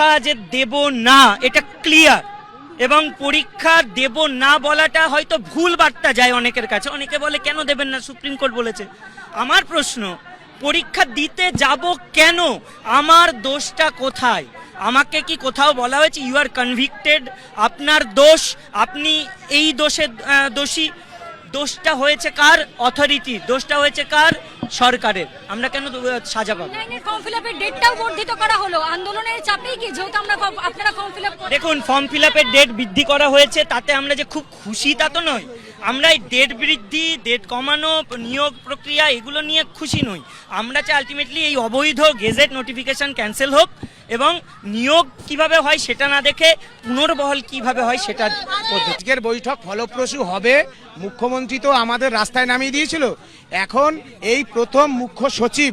পরীক্ষা যে দেব না এটা ক্লিয়ার এবং পরীক্ষা দেব না বলাটা হয়তো ভুল বার্তা যায় অনেকের কাছে। অনেকে বলে কেন দেবেন না? সুপ্রিম কোর্ট বলেছে। আমার প্রশ্ন পরীক্ষা দিতে যাব কেন? আমার দোষটা কোথায়? আমাকে কি কোথাও বলা হয়েছে ইউ আর কনভিক্টেড আপনার দোষ আপনি এই দোষে আহ, দোষী। দোষটা হয়েছে কার? অথরিটি দোষটা হয়েছে কার? সরকারের। আমরা কেন সাজা পাবো? ফর্ম ফিল আপের ডেটটাও বর্ধিত করা হলো। আন্দোলনের চাপেই কি যেহেতু আমরা আপনারা ফর্ম ফিল দেখুন ফর্ম ফিল আপের ডেট বৃদ্ধি করা হয়েছে তাতে আমরা যে খুব খুশি তা তো নয় আমরা এই ডেট বৃদ্ধি ডেট কমানো নিয়োগ প্রক্রিয়া এগুলো নিয়ে খুশি নই। আমরা চাই আলটিমেটলি এই অবৈধ গেজেট নোটিফিকেশন ক্যান্সেল হোক। এবং নিয়োগ কীভাবে হয় সেটা না দেখে পুনর্বহল কীভাবে হয় সেটা আজকের বৈঠক ফলপ্রসূ হবে, মুখ্যমন্ত্রী তো আমাদের রাস্তায় নামিয়ে দিয়েছিল। এখন এই প্রথম মুখ্য সচিব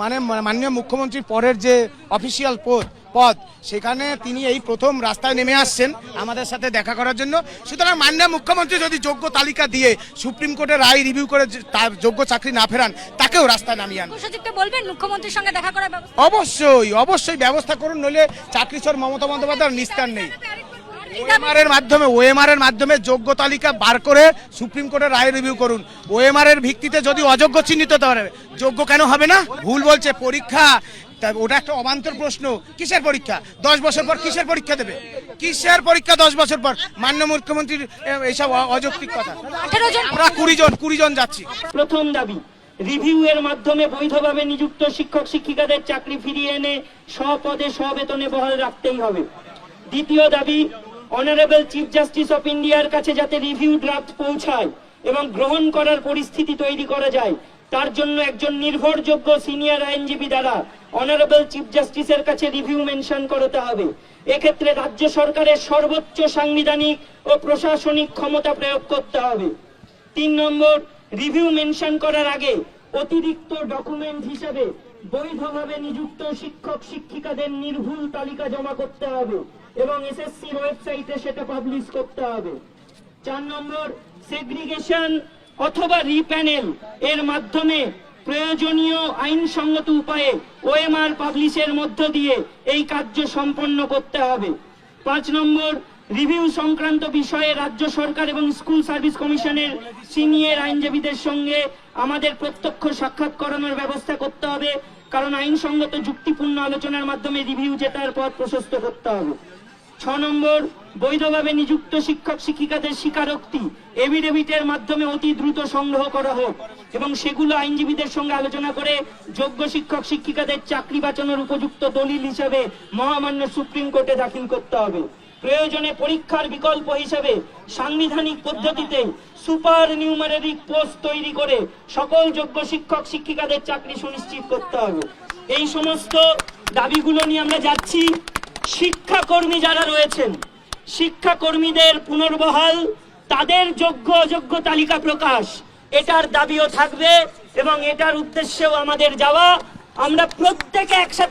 মানে মাননীয় মুখ্যমন্ত্রীর পরের যে অফিসিয়াল পদ পদ সেখানে তিনি এই প্রথম রাস্তায় নেমে আসছেন আমাদের সাথে দেখা করার জন্য। সুতরাং মাননীয় মুখ্যমন্ত্রী যদি যোগ্য তালিকা দিয়ে সুপ্রিম কোর্টের রায় রিভিউ করে তার যোগ্য চাকরি না ফেরান তাকেও রাস্তায় নামিয়ে সচিবকে বলবেন মুখ্যমন্ত্রীর সঙ্গে দেখা করার অবশ্যই অবশ্যই ব্যবস্থা করুন নইলে চাকরিচর মমতা বন্দ্যোপাধ্যায়ের নিস্তার নেই। ওএমআর এর মাধ্যমে ওএমআর এর মাধ্যমে যোগ্য তালিকা বার করে সুপ্রিম কোর্টের রায় রিভিউ করুন। ওএমআর এর ভিত্তিতে যদি অযোগ্য চিহ্নিত হতে পারে যোগ্য কেন হবে না? ভুল বলছে পরীক্ষা তা ওটা একটা অবান্তর প্রশ্ন। কিসের পরীক্ষা? দশ বছর পর কিসের পরীক্ষা দেবে? কিসের পরীক্ষা দশ বছর পর? মান্য মুখ্যমন্ত্রীর এইসব অযৌক্তিক কথা। আমরা কুড়ি জন কুড়ি জন যাচ্ছি। প্রথম দাবি রিভিউ এর মাধ্যমে বৈধভাবে নিযুক্ত শিক্ষক শিক্ষিকাদের চাকরি ফিরিয়ে এনে স্বপদে স্ববেতনে বহাল রাখতেই হবে। দ্বিতীয় দাবি অনারেবল চিফ জাস্টিস অফ ইন্ডিয়ার কাছে যাতে রিভিউ ড্রাফট পৌঁছায় এবং গ্রহণ করার পরিস্থিতি তৈরি করা যায় তার জন্য একজন নির্ভরযোগ্য সিনিয়র আইনজীবী দ্বারা অনারেবল চিফ জাস্টিসের কাছে রিভিউ মেনশন করতে হবে। এক্ষেত্রে রাজ্য সরকারের সর্বোচ্চ সাংবিধানিক ও প্রশাসনিক ক্ষমতা প্রয়োগ করতে হবে। তিন নম্বর রিভিউ মেনশন করার আগে অতিরিক্ত ডকুমেন্ট হিসাবে বৈধভাবে নিযুক্ত শিক্ষক, শিক্ষিকাদের নির্ভুল তালিকা জমা করতে হবে এবং এসএসসির ওয়েবসাইটে সেটা পাবলিশ করতে হবে। চার নম্বর সেগ্রিগেশন অথবা রিপ্যানেল। এর মাধ্যমে প্রয়োজনীয় আইনসঙ্গত উপায়ে ওএমআর পাবলিশের মধ্য দিয়ে এই কার্য সম্পন্ন করতে হবে। পাঁচ নম্বর, রিভিউ সংক্রান্ত বিষয়ে রাজ্য সরকার এবং স্কুল সার্ভিস কমিশনের সিনিয়র আইনজীবীদের সঙ্গে আমাদের প্রত্যক্ষ সাক্ষাৎ করানোর ব্যবস্থা করতে হবে। কারণ আইনসঙ্গত যুক্তিপূর্ণ আলোচনার মাধ্যমে রিভিউ জেতার পথ প্রশস্ত করতে হবে। ছ নম্বর, বৈধভাবে নিযুক্ত শিক্ষক শিক্ষিকাদের স্বীকারোক্তি এভিডেভিটের মাধ্যমে অতি দ্রুত সংগ্রহ করা হোক এবং সেগুলো আইনজীবীদের সঙ্গে আলোচনা করে যোগ্য শিক্ষক শিক্ষিকাদের চাকরি বাঁচানোর উপযুক্ত দলিল হিসেবে মহামান্য সুপ্রিম কোর্টে দাখিল করতে হবে। প্রয়োজনে পরীক্ষার বিকল্প হিসেবে সাংবিধানিক পদ্ধতিতে সুপার নিউমারেরিক পোস্ট তৈরি করে সকল যোগ্য শিক্ষক শিক্ষিকাদের চাকরি সুনিশ্চিত করতে হবে। এই সমস্ত দাবিগুলো নিয়ে আমরা যাচ্ছি। শিক্ষাকর্মী যারা রয়েছেন, শিক্ষাকর্মীদের পুনর্বহাল, তাদের যোগ্য অযোগ্য তালিকা প্রকাশ। এটার দাবিও থাকবে এবং এটার উদ্দেশ্যেও আমাদের যাওয়া। আমরা প্রত্যেকে একসাথে